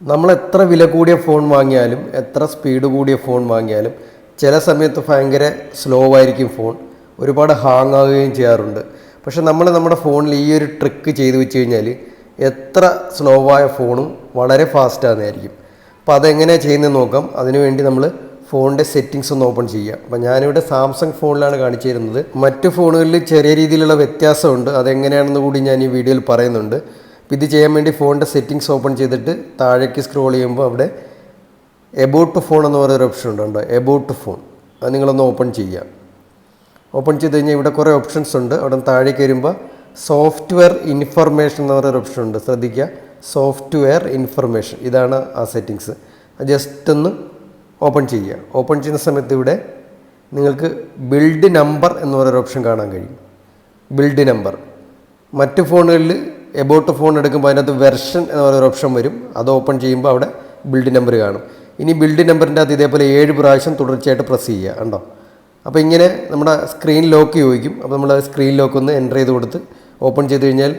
നമ്മൾ എത്ര വില കൂടിയ ഫോൺ വാങ്ങിയാലും എത്ര സ്പീഡ് കൂടിയ ഫോൺ വാങ്ങിയാലും ചില സമയത്ത് ഭയങ്കര സ്ലോ ആയിരിക്കും ഫോൺ ഒരുപാട് ഹാങ് ആവുകയും ചെയ്യാറുണ്ട്. പക്ഷെ നമ്മൾ നമ്മുടെ ഫോണിൽ ഈ ഒരു ട്രിക്ക് ചെയ്തു വെച്ച് കഴിഞ്ഞാൽ എത്ര സ്ലോ ആയ ഫോണും വളരെ ഫാസ്റ്റാകുന്നതായിരിക്കും അപ്പം അപ്പോൾ അതെങ്ങനെയാണ് ചെയ്യുന്നത് നോക്കാം. അതിനുവേണ്ടി നമ്മൾ ഫോണിന്റെ സെറ്റിങ്സ് ഒന്ന് ഓപ്പൺ ചെയ്യുക. അപ്പോൾ ഞാനിവിടെ സാംസങ് ഫോണിലാണ് കാണിച്ചു തരുന്നത്. മറ്റ് ഫോണുകളിൽ ചെറിയ രീതിയിലുള്ള വ്യത്യാസമുണ്ട്. അതെങ്ങനെയാണെന്ന് കൂടി ഞാൻ ഈ വീഡിയോയിൽ പറയുന്നുണ്ട്. ഇത് ചെയ്യാൻ വേണ്ടി ഫോണിന്റെ സെറ്റിങ്സ് ഓപ്പൺ ചെയ്തിട്ട് താഴേക്ക് സ്ക്രോൾ ചെയ്യുമ്പോൾ അവിടെ എബൌട്ട് ഫോൺ എന്ന് പറയുന്ന ഓപ്ഷൻ ഉണ്ട് എബൌട്ട് ഫോൺ അത് നിങ്ങളൊന്ന് ഓപ്പൺ ചെയ്യുക. ഓപ്പൺ ചെയ്ത് കഴിഞ്ഞാൽ ഇവിടെ കുറേ ഓപ്ഷൻസ് ഉണ്ട്. അവിടെ താഴേക്ക് വരുമ്പോൾ സോഫ്റ്റ്വെയർ ഇൻഫർമേഷൻ എന്ന് പറയുന്ന ഓപ്ഷൻ ഉണ്ട്. ശ്രദ്ധിക്കുക. സോഫ്റ്റ്വെയർ ഇൻഫർമേഷൻ ഇതാണ് ആ സെറ്റിങ്സ് ജസ്റ്റ് ഒന്ന് ഓപ്പൺ ചെയ്യുക. ഓപ്പൺ ചെയ്യുന്ന സമയത്ത് ഇവിടെ നിങ്ങൾക്ക് ബിൽഡ് നമ്പർ എന്ന് പറയുന്ന ഓപ്ഷൻ കാണാൻ കഴിയും. ബിൽഡ് നമ്പർ മറ്റ് ഫോണുകളിൽ എബൌട്ട് ഫോൺ എടുക്കുമ്പോൾ അതിനകത്ത് വെർഷൻ എന്ന് പറയുന്ന ഓപ്ഷൻ വരും. അത് ഓപ്പൺ ചെയ്യുമ്പോൾ അവിടെ ബിൽഡ് നമ്പർ കാണും. ഇനി ബിൽഡ് നമ്പറിന്റെ അകത്ത് ഇതേപോലെ ഏഴ് പ്രാവശ്യം തുടർച്ചയായിട്ട് പ്രസ് ചെയ്യുക കണ്ടോ? അപ്പോൾ ഇങ്ങനെ നമ്മുടെ സ്ക്രീൻ ലോക്ക് ചോദിക്കും. അപ്പോൾ നമ്മൾ സ്ക്രീൻ ലോക്ക് ഒന്ന് എന്റർ ചെയ്ത് കൊടുത്ത് ഓപ്പൺ ചെയ്ത് കഴിഞ്ഞാൽ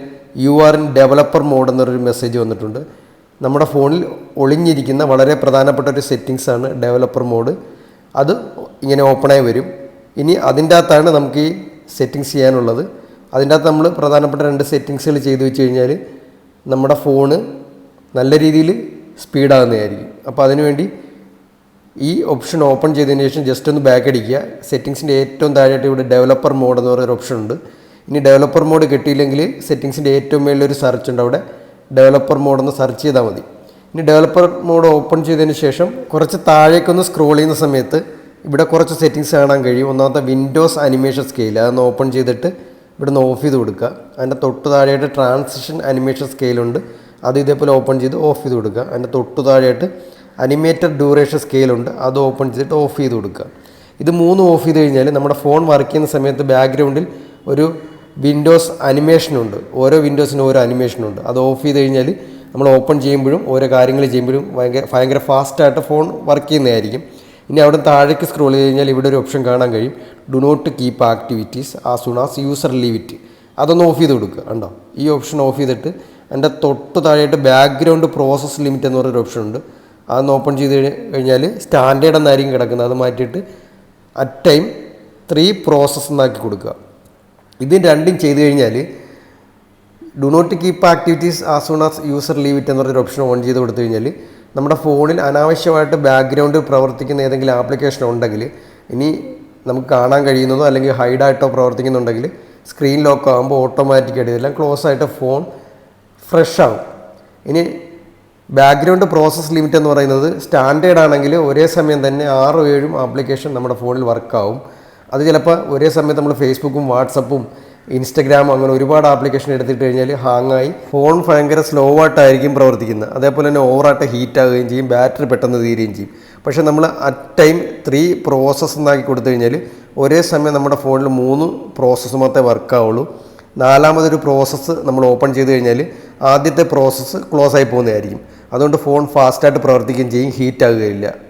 you are in developer mode എന്നൊരു മെസ്സേജ് വന്നിട്ടുണ്ട്. നമ്മുടെ ഫോണിൽ ഒളിഞ്ഞിരിക്കുന്ന വളരെ പ്രധാനപ്പെട്ട ഒരു സെറ്റിങ്സ് ആണ് ഡെവലപ്പർ മോഡ് അത് ഇങ്ങനെ ഓപ്പണായി വരും. ഇനി അതിന്റെ അകത്താണ് നമുക്ക് ഈ സെറ്റിങ്സ് ചെയ്യാനുള്ളത്. അതിന്റെ അകത്ത് നമ്മൾ പ്രധാനപ്പെട്ട രണ്ട് സെറ്റിങ്സുകൾ ചെയ്തു വെച്ച് കഴിഞ്ഞാൽ നമ്മുടെ ഫോണ് നല്ല രീതിയിൽ സ്പീഡാകുന്നതായിരിക്കും. അപ്പോൾ അതിനുവേണ്ടി ഈ ഓപ്ഷൻ ഓപ്പൺ ചെയ്തതിന് ശേഷം ജസ്റ്റ് ഒന്ന് ബാക്ക് അടിക്കുക. സെറ്റിങ്സിന്റെ ഏറ്റവും താഴെയായിട്ട് ഇവിടെ ഡെവലപ്പർ മോഡ് എന്ന് പറയുന്ന ഓപ്ഷൻ ഉണ്ട്. ഇനി ഡെവലപ്പർ മോഡ് കിട്ടിയില്ലെങ്കിൽ സെറ്റിങ്സിന്റെ ഏറ്റവും മേളിലൊരു സെർച്ച് ഉണ്ട്. അവിടെ ഡെവലപ്പർ മോഡ് സെർച്ച് ചെയ്താൽ മതി. ഇനി ഡെവലപ്പർ മോഡ് ഓപ്പൺ ചെയ്തതിന് ശേഷം കുറച്ച് താഴേക്കൊന്ന് സ്ക്രോൾ ചെയ്യുന്ന സമയത്ത് ഇവിടെ കുറച്ച് സെറ്റിങ്സ് കാണാൻ കഴിയും. ഒന്നാമത്തെ വിൻഡോസ് അനിമേഷൻ സ്കെയിൽ അതൊന്ന് ഓപ്പൺ ചെയ്തിട്ട് ഇവിടെ നിന്ന് ഓഫ് ചെയ്ത് കൊടുക്കുക. അതിന്റെ തൊട്ട് താഴെയായിട്ട് ട്രാൻസിഷൻ അനിമേഷൻ സ്കെയിലുണ്ട് അത് ഇതേപോലെ ഓപ്പൺ ചെയ്ത് ഓഫ് ചെയ്ത് കൊടുക്കുക. അതിന്റെ തൊട്ട് താഴെയായിട്ട് അനിമേറ്റഡ് ഡ്യൂറേഷൻ സ്കെയിലുണ്ട് അത് ഓപ്പൺ ചെയ്തിട്ട് ഓഫ് ചെയ്ത് കൊടുക്കുക. ഇത് മൂന്ന് ഓഫ് ചെയ്ത് കഴിഞ്ഞാൽ നമ്മുടെ ഫോൺ വർക്ക് ചെയ്യുന്ന സമയത്ത് ബാക്ക്ഗ്രൗണ്ടിൽ ഒരു വിൻഡോസ് അനിമേഷനുണ്ട് ഓരോ വിൻഡോസിനും ഓരോ അനിമേഷനുണ്ട് അത് ഓഫ് ചെയ്ത് കഴിഞ്ഞാൽ നമ്മൾ ഓപ്പൺ ചെയ്യുമ്പോഴും ഓരോ കാര്യങ്ങൾ ചെയ്യുമ്പോഴും ഭയങ്കര ഭയങ്കര ഫാസ്റ്റായിട്ട് ഫോൺ വർക്ക് ചെയ്യുന്നതായിരിക്കും. ഇനി അവിടെ താഴേക്ക് സ്ക്രോൾ ചെയ്ത് കഴിഞ്ഞാൽ ഇവിടെ ഒരു ഓപ്ഷൻ കാണാൻ കഴിയും. Do not keep activities as soon as user leave it അതൊന്ന് ഓഫ് ചെയ്ത് കൊടുക്കുക കണ്ടോ? ഈ ഓപ്ഷൻ ഓഫ് ചെയ്തിട്ട് എന്റെ തൊട്ട് താഴെയായിട്ട് ബാക്ക്ഗ്രൗണ്ട് പ്രോസസ് ലിമിറ്റ് എന്ന് പറഞ്ഞൊരു ഓപ്ഷൻ ഉണ്ട്. അതൊന്ന് ഓപ്പൺ ചെയ്ത് കഴിഞ്ഞാൽ സ്റ്റാൻഡേർഡ് എന്നായിരിക്കും കിടക്കുന്നത്. അത് മാറ്റിയിട്ട് അറ്റ് ടൈം ത്രീ പ്രോസസ്സ് എന്നാക്കി കൊടുക്കുക. ഇത് രണ്ടും ചെയ്ത് കഴിഞ്ഞാൽ do not keep activities as soon as user leave it എന്ന് എന്നൊരു ഓപ്ഷൻ ഓൺ ചെയ്ത് കൊടുത്തു കഴിഞ്ഞാൽ നമ്മുടെ ഫോണിൽ അനാവശ്യമായിട്ട് ബാക്ക്ഗ്രൗണ്ട് പ്രവർത്തിക്കുന്ന ഏതെങ്കിലും ആപ്ലിക്കേഷൻ ഉണ്ടെങ്കിൽ ഇനി നമുക്ക് കാണാൻ കഴിയുന്നതോ അല്ലെങ്കിൽ ഹൈഡായിട്ടോ പ്രവർത്തിക്കുന്നുണ്ടെങ്കിൽ സ്ക്രീൻ ലോക്ക് ആകുമ്പോൾ ഓട്ടോമാറ്റിക്കായിട്ട് ഇതെല്ലാം ക്ലോസ് ആയിട്ട് ഫോൺ ഫ്രഷ് ആകും. ഇനി ബാക്ക്ഗ്രൗണ്ട് പ്രോസസ് ലിമിറ്റ് എന്ന് പറയുന്നത് സ്റ്റാൻഡേർഡ് ആണെങ്കിൽ ഒരേ സമയം തന്നെ ആറോ ഏഴും ആപ്ലിക്കേഷൻ നമ്മുടെ ഫോണിൽ വർക്കാവും അത് ചിലപ്പോൾ ഒരേ സമയത്ത് നമ്മൾ ഫേസ്ബുക്കും വാട്സപ്പും ഇൻസ്റ്റഗ്രാമും അങ്ങനെ ഒരുപാട് ആപ്ലിക്കേഷൻ എടുത്തിട്ട് കഴിഞ്ഞാൽ ഹാങ്ങായി. ഫോൺ ഭയങ്കര സ്ലോ ആയിട്ടായിരിക്കും പ്രവർത്തിക്കുന്നത്. അതേപോലെ തന്നെ ഓവറായിട്ട് ഹീറ്റ് ആവുകയും ചെയ്യും ബാറ്ററി പെട്ടെന്ന് തീരുകയും ചെയ്യും. പക്ഷേ നമ്മൾ അറ്റ് ടൈം ത്രീ പ്രോസസ്സ് എന്നാക്കി കൊടുത്തു കഴിഞ്ഞാൽ ഒരേ സമയം നമ്മുടെ ഫോണിൽ മൂന്ന് പ്രോസസ്സ് മാത്രമേ വർക്കാവുള്ളൂ നാലാമതൊരു പ്രോസസ്സ് നമ്മൾ ഓപ്പൺ ചെയ്ത് കഴിഞ്ഞാൽ ആദ്യത്തെ പ്രോസസ്സ് ക്ലോസ് ആയി പോകുന്നതായിരിക്കും. അതുകൊണ്ട് ഫോൺ ഫാസ്റ്റായിട്ട് പ്രവർത്തിക്കുകയും ചെയ്യും ഹീറ്റ് ആകുകയില്ല